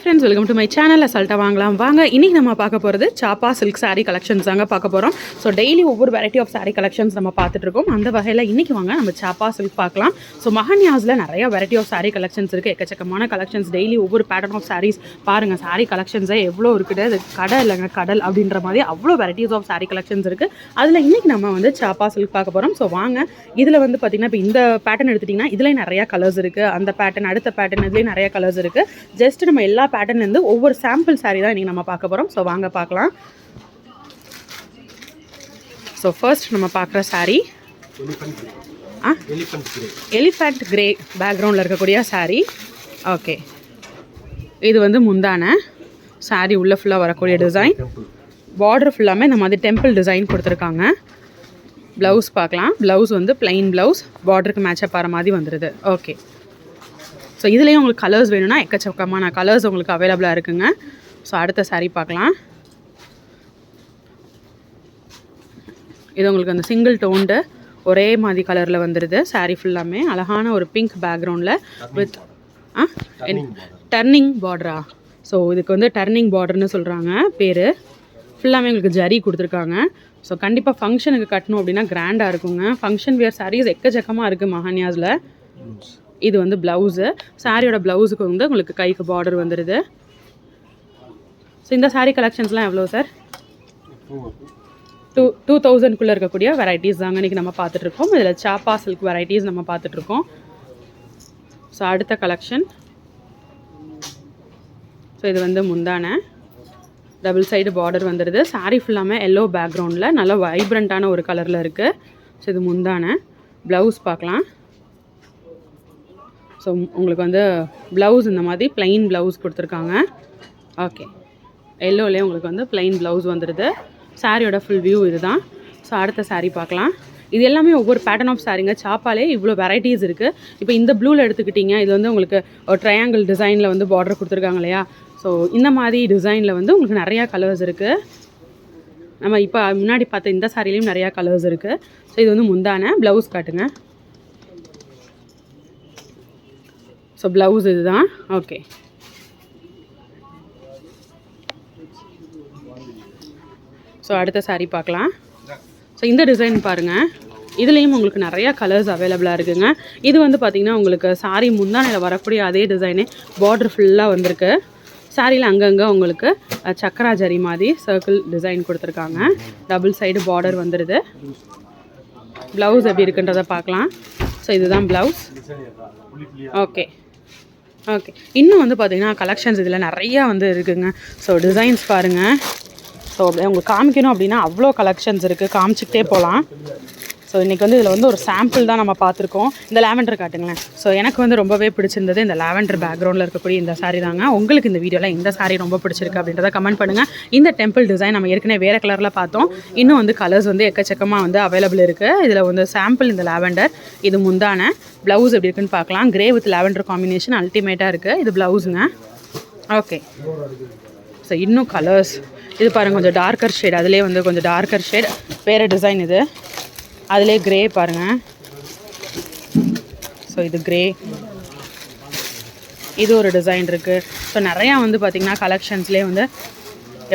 Friends welcome to my channel அசால்ட்டாக வாங்கலாம். வாங்க இன்றைக்கி நம்ம பார்க்க போகிறது சாப்பா சில்க் சாரீ கலெக்ஷன்ஸ் தாங்க பார்க்க போகிறோம் ஸோ டெய்லி ஒவ்வொரு வெரைட்டி ஆஃப் சாரீ கலெக்ஷன்ஸ் நம்ம பார்த்துட்ருக்கோம் அந்த வகையில் இன்றைக்கி வாங்க நம்ம சாப்பா சில்க் பார்க்கலாம். ஸோ மகன்யாஸில் நிறைய வெரைட்டி ஆஃப் சாரீ கலெக்ஷன்ஸ் இருக்குது எக்கச்சக்கமான கலெக்ஷன்ஸ் டெய்லி ஒவ்வொரு பேட்டர்ன் ஆஃப் சாரீஸ் பாருங்கள் சாரீ கலெக்ஷன்ஸே எவ்வளோ இருக்குது? அது கடை இல்லைங்க கடல் அப்படின்ற மாதிரி அவ்வளோ வெரைட்டிஸ் ஆஃப் சாரீ கலெக்ஷன்ஸ் இருக்குது அதில் இன்றைக்கி நம்ம வந்து சாப்பா சில்க் பார்க்க போகிறோம் ஸோ வாங்க. இதில் வந்து பார்த்திங்கன்னா இப்போ இந்த பேட்டர்ன் எடுத்துட்டிங்கன்னா இதில் நிறையா கலர்ஸ் இருக்குது அந்த பேட்டர்ன் அடுத்த பேட்டர்ன் இதுலேயும் நிறையா கலர்ஸ் இருக்குது ஜஸ்ட் நம்ம எல்லா பேட்டர்ன்லேருந்து ஒவ்வொரு சாம்பிள் saree தான் இன்றைக்கி நம்ம பார்க்க போகிறோம் ஸோ வாங்க பார்க்கலாம். ஸோ ஃபர்ஸ்ட் நம்ம பார்க்குற கிரே ஆ? எலிஃபண்ட் கிரே பேக்ரவுண்டில் இருக்கக்கூடிய saree. ஓகே இது வந்து முந்தான. Saree உள்ளே ஃபுல்லாக வரக்கூடிய டிசைன் பார்டர் ஃபுல்லாமே இந்த மாதிரி டெம்பிள் டிசைன் கொடுத்துருக்காங்க. ப்ளவுஸ் பார்க்கலாம். ப்ளவுஸ் வந்து plain ப்ளவுஸ் பார்டருக்கு மேட்சப் ஆகிற மாதிரி வந்துடுது ஓகே ஸோ இதுலேயும் உங்களுக்கு கலர்ஸ் வேணும்னா எக்கச்சக்கமான கலர்ஸ் உங்களுக்கு அவைலபிளாக இருக்குங்க. ஸோ அடுத்த saree பார்க்கலாம். இது உங்களுக்கு அந்த சிங்கிள் டோன்டு ஒரே மாதிரி கலரில் வந்துடுது saree ஃபுல்லாமே அழகான ஒரு பிங்க் பேக்ரவுண்டில் வித் ஆ? டர்னிங் பார்டரா ஸோ இதுக்கு வந்து டர்னிங் பார்டர்னு சொல்கிறாங்க பேர். ஃபுல்லாமே உங்களுக்கு ஜரி கொடுத்துருக்காங்க. ஸோ கண்டிப்பாக ஃபங்க்ஷனுக்கு கட்டணும் அப்படின்னா கிராண்டாக இருக்குங்க. ஃபங்க்ஷன் வியர் சாரீஸ் எக்கச்சக்கமாக இருக்குது மஹானியாஸில் இது வந்து ப்ளவுஸு சாரியோட ப்ளவுஸுக்கு வந்து உங்களுக்கு கைக்கு பார்டர் வந்துடுது ஸோ இந்த சாரீ கலெக்ஷன்ஸ்லாம் எவ்வளோ சார் டூ டூ தௌசண்ட்குள்ளே இருக்கக்கூடிய வெரைட்டிஸ் தாங்க இன்றைக்கி நம்ம பார்த்துட்ருக்கோம். இதில் சாப்பா சில்க் வெரைட்டிஸ் நம்ம பார்த்துட்ருக்கோம். ஸோ அடுத்த கலெக்ஷன் ஸோ இது வந்து முந்தான. டபுள் சைடு பார்டர் வந்துடுது சாரீ ஃபுல்லாமே எல்லோ பேக்ரவுண்டில் நல்லா வைப்ரண்ட்டான ஒரு கலரில் இருக்குது ஸோ இது முந்தான. ப்ளவுஸ் பார்க்கலாம். ஸோ உங்களுக்கு வந்து ப்ளவுஸ் இந்த மாதிரி ப்ளைன் ப்ளவுஸ் கொடுத்துருக்காங்க. ஓகே எல்லோலேயே உங்களுக்கு வந்து ப்ளைன் ப்ளவுஸ் வந்துடுது சாரியோட ஃபுல் வியூ இதுதான். ஸோ அடுத்த சாரீ பார்க்கலாம். இது எல்லாமே ஒவ்வொரு பேட்டர்ன் ஆஃப் சாரீங்க சாப்பாலே இவ்வளோ வெரைட்டிஸ் இருக்குது இப்போ இந்த ப்ளூவில் எடுத்துக்கிட்டிங்க இது வந்து உங்களுக்கு ட்ரையாங்கிள் டிசைனில் வந்து பார்டர் கொடுத்துருக்காங்க இல்லையா? ஸோ இந்த மாதிரி டிசைனில் வந்து உங்களுக்கு நிறையா கலர்ஸ் இருக்குது நம்ம இப்போ முன்னாடி பார்த்த இந்த சாரிலையும் நிறையா கலர்ஸ் இருக்குது ஸோ இது வந்து முந்தான ப்ளவுஸ் காட்டுங்க. ஸோ ப்ளவுஸ் இதுதான். ஓகே ஸோ அடுத்த சாரீ பார்க்கலாம். ஸோ இந்த டிசைன் பாருங்கள் இதுலேயும் உங்களுக்கு நிறையா கலர்ஸ் அவைலபிளாக இருக்குதுங்க இது வந்து பார்த்திங்கன்னா உங்களுக்கு saree முந்தானையில் வரக்கூடிய அதே டிசைனே பார்டர் ஃபுல்லாக வந்திருக்கு. சாரியில் அங்கங்கே உங்களுக்கு சக்கரா ஜரி மாதிரி சர்க்கிள் டிசைன் கொடுத்துருக்காங்க. டபுள் சைடு பார்டர் வந்துடுது ப்ளவுஸ் எப்படி இருக்குன்றதை பார்க்கலாம். ஸோ இதுதான் ப்ளவுஸ் ஓகே ஓகே இன்னும் வந்து பார்த்தீங்கன்னா கலெக்ஷன்ஸ் இதில் நிறையா வந்து இருக்குங்க. ஸோ டிசைன்ஸ் பாருங்கள் ஸோ உங்களுக்கு காமிக்கணும் அப்படின்னா அவ்வளோ கலெக்ஷன்ஸ் இருக்குது காமிச்சிக்கிட்டே போகலாம் ஸோ இன்றைக்கி வந்து இதில் வந்து ஒரு சாம்பிள் தான் நம்ம பார்த்துருக்கோம். இந்த லாவெண்டர் காட்டுங்களேன். ஸோ எனக்கு வந்து ரொம்பவே பிடிச்சிருந்தது இந்த லாவெண்டர் பேக்ரவுண்டில் இருக்கக்கூடிய இந்த சாரீ தாங்க. உங்களுக்கு இந்த வீடியோவில் இந்த சாரீ ரொம்ப பிடிச்சிருக்கு அப்படின்றத கமெண்ட் பண்ணுங்கள் இந்த டெம்பிள் டிசைன் நம்ம ஏற்கனவே வேறு கலரில் பார்த்தோம். இன்னும் வந்து கலர்ஸ் வந்து எக்கச்சக்கமாக வந்து அவைலபிள் இருக்குது இதில் வந்து சாம்பிள் இந்த லாவெண்டர் இது முந்தான ப்ளவுஸ் எப்படி இருக்குன்னு பார்க்கலாம். கிரே வித் லாவெண்டர் காம்பினேஷன் அல்டிமேட்டாக இருக்குது இது ப்ளவுஸுங்க ஓகே ஸோ இன்னும் கலர்ஸ் இது பாருங்கள் கொஞ்சம் டார்க்கர் ஷேட் அதிலே வந்து கொஞ்சம் டார்க்கர் ஷேட் வேறு டிசைன் இது. அதிலே கிரே பாருங்கள் ஸோ இது கிரே இது ஒரு டிசைன் இருக்குது ஸோ நிறையா வந்து பார்த்திங்கன்னா கலெக்ஷன்ஸ்லேயே வந்து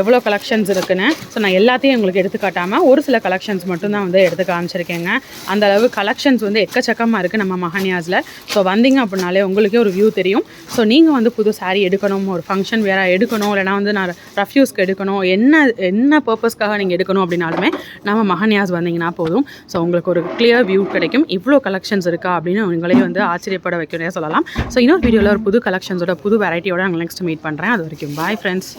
எவ்வளோ கலெக்ஷன்ஸ் இருக்குன்னு. ஸோ நான் எல்லாத்தையும் உங்களுக்கு எடுத்து காட்டாமல் ஒரு சில கலெக்ஷன்ஸ் மட்டும்தான் வந்து எடுத்து காமிச்சிருக்கேங்க. அந்த அளவு கலெக்ஷன்ஸ் வந்து எக்கச்சக்கமாக இருக்குது நம்ம மஹானியாஸில். ஸோ வந்தீங்க அப்படின்னாலே உங்களுக்கே ஒரு வியூ தெரியும். ஸோ நீங்கள் வந்து புது சாரீ எடுக்கணும் ஒரு ஃபங்க்ஷன் வேறு எடுக்கணும் இல்லைனா வந்து நான் ரஃப்யூஸ்க்கு எடுக்கணும் என்ன என்ன பர்பஸ்க்காக நீங்கள் எடுக்கணும் அப்படின்னாலுமே நம்ம மஹானியாஸ் வந்தீங்கன்னா போதும். ஸோ உங்களுக்கு ஒரு கிளியர் வியூ கிடைக்கும். இவ்வளோ கலெக்ஷன்ஸ் இருக்கா அப்படின்னு உங்களே வந்து ஆச்சரியப்பட வைக்கணும்னே சொல்லலாம். ஸோ இன்னொரு வீடியோவில் ஒரு புது கலெக்ஷன்ஸோட புது வெரைட்டியோட நாங்கள் நெக்ஸ்ட் மீட் பண்ணுறேன் அது வரைக்கும் பாய் ஃப்ரெண்ட்ஸ்